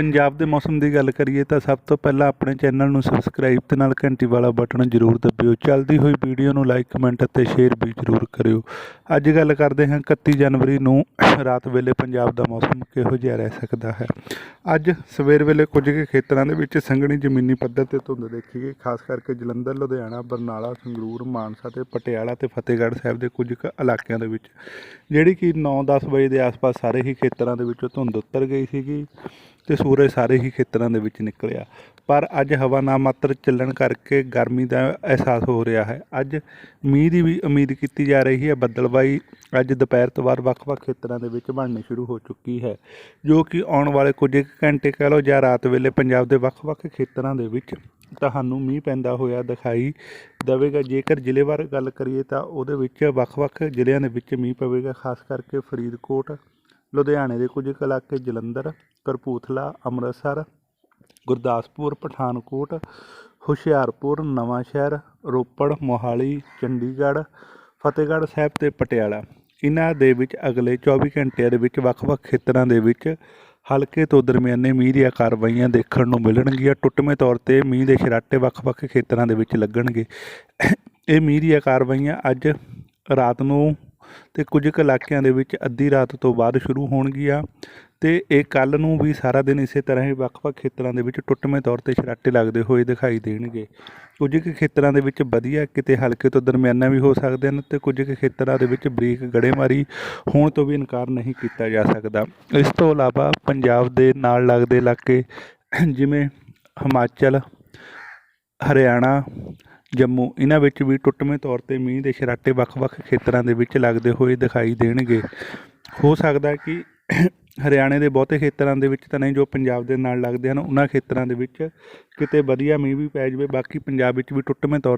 ਪੰਜਾਬ ਦੇ ਮੌਸਮ ਦੀ ਗੱਲ ਕਰੀਏ ਤਾਂ ਸਭ ਤੋਂ ਪਹਿਲਾਂ ਆਪਣੇ ਚੈਨਲ ਨੂੰ ਸਬਸਕ੍ਰਾਈਬ ਤੇ ਨਾਲ ਘੰਟੀ ਵਾਲਾ ਬਟਨ ਜ਼ਰੂਰ ਦਬਿਓ। ਚੱਲਦੀ ਹੋਈ ਵੀਡੀਓ ਨੂੰ ਲਾਈਕ ਕਮੈਂਟ ਅਤੇ ਸ਼ੇਅਰ ਵੀ ਜ਼ਰੂਰ ਕਰਿਓ। ਅੱਜ ਗੱਲ ਕਰਦੇ ਹਾਂ 31 ਜਨਵਰੀ ਨੂੰ ਰਾਤ ਵੇਲੇ ਪੰਜਾਬ ਦਾ ਮੌਸਮ ਕਿਹੋ ਜਿਹਾ ਰਹਿ ਸਕਦਾ ਹੈ। ਅੱਜ ਸਵੇਰ ਵੇਲੇ ਕੁਝ ਕੁ ਖੇਤਰਾਂ ਦੇ ਵਿੱਚ ਸੰਘਣੀ ਜ਼ਮੀਨੀ ਪੱਧਰ ਤੇ ਧੁੰਦ ਦੇਖੀ ਗਈ। ਖਾਸ ਕਰਕੇ ਜਲੰਧਰ, ਲੁਧਿਆਣਾ, ਬਰਨਾਲਾ, ਸੰਗਰੂਰ, ਮਾਨਸਾ ਤੇ ਪਟਿਆਲਾ ਤੇ ਫਤਿਹਗੜ੍ਹ ਸਾਹਿਬ ਦੇ ਕੁਝ ਕੁ ਇਲਾਕਿਆਂ ਦੇ ਵਿੱਚ, ਜਿਹੜੀ ਕਿ 9-10 ਵਜੇ ਦੇ ਆਸ-ਪਾਸ ਸਾਰੇ ਹੀ ਖੇਤਰਾਂ ਦੇ ਵਿੱਚੋਂ ਧੁੰਦ ਉਤਰ ਗਈ ਸੀਗੀ। ਤੇ ਸੂਰਜ ਸਾਰੇ ਹੀ ਖੇਤਰਾਂ ਦੇ ਵਿੱਚ ਨਿਕਲਿਆ। ਪਰ ਅੱਜ ਹਵਾ ਨਾ ਮਾਤਰ ਚੱਲਣ ਕਰਕੇ ਗਰਮੀ ਦਾ ਅਹਿਸਾਸ ਹੋ ਰਿਹਾ ਹੈ। ਅੱਜ ਮੀਂਹ ਦੀ ਵੀ ਉਮੀਦ ਕੀਤੀ ਜਾ ਰਹੀ ਹੈ। ਬੱਦਲਬਾਈ ਅੱਜ ਦੁਪਹਿਰ ਤੋਂ ਬਾਅਦ ਵੱਖ-ਵੱਖ ਖੇਤਰਾਂ ਦੇ ਵਿੱਚ ਬਣਨੀ ਸ਼ੁਰੂ ਹੋ ਚੁੱਕੀ ਹੈ, ਜੋ ਕਿ ਆਉਣ ਵਾਲੇ ਕੁਝ ਕੁ ਘੰਟੇ ਕਹਿ ਲਓ ਜਾਂ ਰਾਤ ਵੇਲੇ ਪੰਜਾਬ ਦੇ ਵੱਖ-ਵੱਖ ਖੇਤਰਾਂ ਦੇ ਵਿੱਚ ਤੁਹਾਨੂੰ ਮੀਂਹ ਪੈਂਦਾ ਹੋਇਆ ਦਿਖਾਈ ਦੇਵੇਗਾ। ਜੇਕਰ ਜ਼ਿਲ੍ਹੇਵਾਰ ਗੱਲ ਕਰੀਏ ਤਾਂ ਉਹਦੇ ਵਿੱਚ ਵੱਖ-ਵੱਖ ਜ਼ਿਲ੍ਹਿਆਂ ਦੇ ਵਿੱਚ ਮੀਂਹ ਪਵੇਗਾ, ਖਾਸ ਕਰਕੇ ਫਰੀਦਕੋਟ ਲੁਧਿਆਣੇ ਦੇ ਕੁਝ ਕੁ ਇਲਾਕੇ ਜਲੰਧਰ, ਕਪੂਰਥਲਾ, ਅੰਮ੍ਰਿਤਸਰ, ਗੁਰਦਾਸਪੁਰ, ਪਠਾਨਕੋਟ, ਹੁਸ਼ਿਆਰਪੁਰ, ਨਵਾਂਸ਼ਹਿਰ, ਰੋਪੜ, ਮੋਹਾਲੀ, ਚੰਡੀਗੜ੍ਹ, ਫਤਿਹਗੜ੍ਹ ਸਾਹਿਬ ਤੇ ਪਟਿਆਲਾ। ਇਹਨਾਂ ਦੇ ਵਿੱਚ ਅਗਲੇ 24 ਘੰਟਿਆਂ ਦੇ ਵਿੱਚ ਵੱਖ-ਵੱਖ ਖੇਤਰਾਂ ਦੇ ਵਿੱਚ ਹਲਕੇ ਤੋਂ ਦਰਮਿਆਨੇ ਮੀਂਹ ਦੀਆਂ ਕਾਰਵਾਈਆਂ ਦੇਖਣ ਨੂੰ ਮਿਲਣਗੀਆਂ। ਟੁੱਟਵੇਂ ਤੌਰ ਤੇ ਮੀਂਹ ਦੇ ਛਰਾਟੇ ਵੱਖ-ਵੱਖ ਖੇਤਰਾਂ ਦੇ ਵਿੱਚ ਲੱਗਣਗੇ। ਇਹ ਮੀਂਹ ਦੀਆਂ ਕਾਰਵਾਈਆਂ ਅੱਜ ਰਾਤ ਨੂੰ ਤੇ ਕੁਝ ਕੁ ਇਲਾਕਿਆਂ ਦੇ ਵਿੱਚ ਅੱਧੀ ਰਾਤ ਤੋਂ ਬਾਅਦ ਸ਼ੁਰੂ ਹੋਣਗੀਆਂ ਤੇ ਇਹ ਕੱਲ ਨੂੰ ਵੀ ਸਾਰਾ ਦਿਨ ਇਸੇ ਤਰ੍ਹਾਂ ਹੀ ਵੱਖ-ਵੱਖ ਖੇਤਰਾਂ ਦੇ ਵਿੱਚ ਟੁੱਟਵੇਂ ਤੌਰ ਤੇ ਛਰਾਟੇ ਲੱਗਦੇ ਹੋਏ ਦਿਖਾਈ ਦੇਣਗੇ। ਕੁਝ ਕੁ ਖੇਤਰਾਂ ਦੇ ਵਿੱਚ ਵਧੀਆ, ਕਿਤੇ ਹਲਕੇ ਤੋਂ ਦਰਮਿਆਨਾ ਵੀ ਹੋ ਸਕਦੇ ਹਨ ਤੇ ਕੁਝ ਕੁ ਖੇਤਰਾਂ ਦੇ ਵਿੱਚ ਬਰੀਕ ਗੜੇਮਾਰੀ ਹੋਣ ਤੋਂ ਵੀ ਇਨਕਾਰ ਨਹੀਂ ਕੀਤਾ ਜਾ ਸਕਦਾ। ਇਸ ਤੋਂ ਇਲਾਵਾ ਪੰਜਾਬ ਦੇ ਨਾਲ ਲੱਗਦੇ ਇਲਾਕੇ ਜਿਵੇਂ ਹਿਮਾਚਲ, ਹਰਿਆਣਾ ਜੰਮੂ। ਇਹਨਾਂ ਵਿੱਚ ਵੀ ਟੁੱਟਵੇਂ ਤੌਰ ਤੇ ਮੀਂਹ ਦੇ ਛਰਾਟੇ ਵੱਖ-ਵੱਖ ਖੇਤਰਾਂ ਦੇ ਵਿੱਚ ਲੱਗਦੇ ਹੋਏ ਦਿਖਾਈ ਦੇਣਗੇ। ਹੋ ਸਕਦਾ ਕਿ ਹਰਿਆਣੇ ਦੇ ਬਹੁਤੇ ਖੇਤਰਾਂ ਦੇ ਵਿੱਚ ਤਾਂ ਨਹੀਂ, ਜੋ ਪੰਜਾਬ ਦੇ ਨਾਲ ਲੱਗਦੇ ਹਨ, ਉਹਨਾਂ ਖੇਤਰਾਂ ਦੇ ਵਿੱਚ ਕਿਤੇ ਵਧੀਆ ਮੀਂਹ ਵੀ ਪੈ ਜਾਵੇ। ਬਾਕੀ ਪੰਜਾਬ ਵਿੱਚ ਵੀ ਟੁੱਟਵੇਂ ਤੌਰ